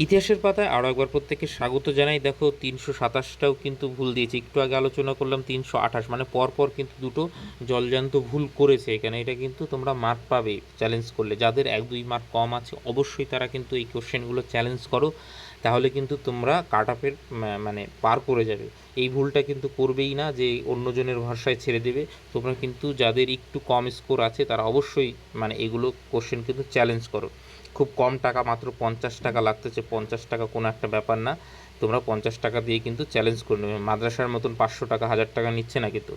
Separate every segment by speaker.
Speaker 1: ইতিহাসের পাতায় আরও একবার প্রত্যেককে স্বাগত জানাই। দেখো, তিনশো সাতাশটাও কিন্তু ভুল দিয়েছে। একটু আগে আলোচনা করলাম তিনশো আঠাশ মানে পরপর কিন্তু দুটো জলজান্ত ভুল করেছে এখানে। এটা কিন্তু তোমরা মার্ক পাবে চ্যালেঞ্জ করলে। যাদের এক দুই মার্ক কম আছে, অবশ্যই তারা কিন্তু এই কোশ্চেনগুলো চ্যালেঞ্জ করো। তাহলে কিন্তু তোমরা কাট আপের মানে পার করে যাবে। এই ভুলটা কিন্তু করবেই না যে অন্যজনের ভরসায় ছেড়ে দেবে। তোমরা কিন্তু যাদের একটু কম স্কোর আছে, তারা অবশ্যই মানে এগুলো কোশ্চেন কিন্তু চ্যালেঞ্জ করো। খুব কম টাকা মাত্র পঞ্চাশ টাকা লাগতেছে, পঞ্চাশ টাকা কোনো একটা ব্যাপার না। তোমরা পঞ্চাশ টাকা দিয়ে কিন্তু চ্যালেঞ্জ করে নেবে। মাদ্রাসার মতন পাঁচশো টাকা, হাজার টাকা নিচ্ছে না কিন্তু।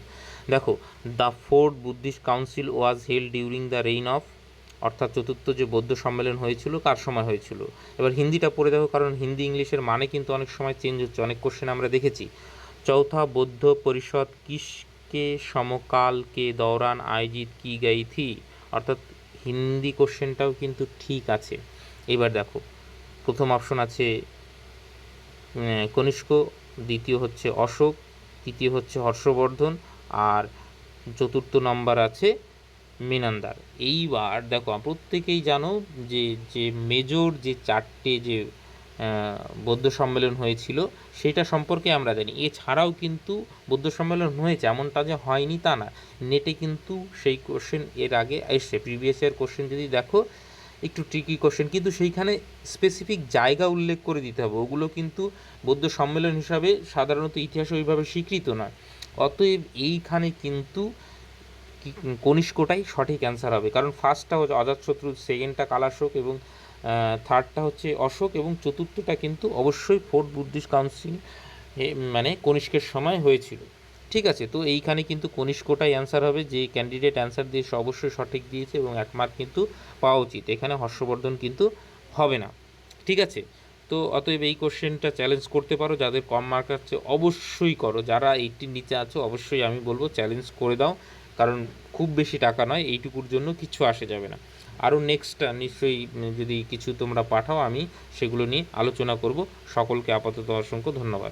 Speaker 1: দেখো the fourth Buddhist council was held during the reign of অর্থাৎ চতুর্থ যে বৌদ্ধ সম্মেলন হয়েছিল, কার সময় হয়েছিল? এবার হিন্দিটা পড়ে দেখো, কারণ হিন্দি ইংলিশের মানে কিন্তু অনেক সময় চেঞ্জ হচ্ছে। অনেক কোশ্চেন আমরা দেখেছি। চৌথা বৌদ্ধ পরিষদ কিসকে সমকাল কে দৌরান আয়োজিত কি গাই থি? অর্থাৎ হিন্দি কোশ্চেনটাও কিন্তু ঠিক আছে। এবার দেখো, প্রথম অপশন আছে কনিষ্ক, দ্বিতীয় হচ্ছে অশোক, তৃতীয় হচ্ছে হর্ষবর্ধন, আর চতুর্থ নম্বর আছে মিনান্দার এইবার দেখো, প্রত্যেকেই জানো যে যে মেজর যে চারটে যে বৌদ্ধ সম্মেলন হয়েছিল, সেটা সম্পর্কে আমরা জানি। এছাড়াও কিন্তু বৌদ্ধ সম্মেলন হয়েছে, এমনটা যে হয়নি তা না। নেটে কিন্তু সেই কোশ্চেন এর আগে এসছে। প্রিভিয়াস ইয়ার কোশ্চেন যদি দেখো, একটু ট্রিকি কোশ্চেন কিন্তু সেইখানে স্পেসিফিক জায়গা উল্লেখ করে দিতে হবে। ওগুলো কিন্তু বৌদ্ধ সম্মেলন হিসাবে সাধারণত ইতিহাসে ওইভাবে স্বীকৃত নয়। অতএব এইখানে কিন্তু কনিষ্কটাই সঠিক অ্যান্সার হবে। কারণ ফার্স্টটা হচ্ছে অজাতশত্রু সেকেন্ডটা কালাশোক এবং থার্ডটা হচ্ছে অশোক এবং চতুর্থটা কিন্তু অবশ্যই ফোর্থ বুদ্ধিস্ট কাউন্সিল মানে কনিষ্কের সময় হয়েছিল। ঠিক আছে? তো এইখানে কিন্তু কনিষ্কটাই অ্যান্সার হবে, যে ক্যান্ডিডেট অ্যান্সার দিয়ে সে অবশ্যই সঠিক দিয়েছে এবং এক মার্ক কিন্তু পাওয়া উচিত। এখানে হর্ষবর্ধন কিন্তু হবে না। ঠিক আছে? তো অতএব এই কোশ্চেনটা চ্যালেঞ্জ করতে পারো। যাদের কম মার্ক আছে অবশ্যই করো। যারা এইটির নিচে আছো, অবশ্যই আমি বলব চ্যালেঞ্জ করে দাও। কারণ খুব বেশি টাকা নয়, এইটুকুর জন্য কিছু আসে যাবে না। আরও নেক্সট নিশ্চয়ই যদি কিছু তোমরা পাঠাও, আমি সেগুলো নিয়ে আলোচনা করব। সকলকে আপাতত অসংখ্য ধন্যবাদ।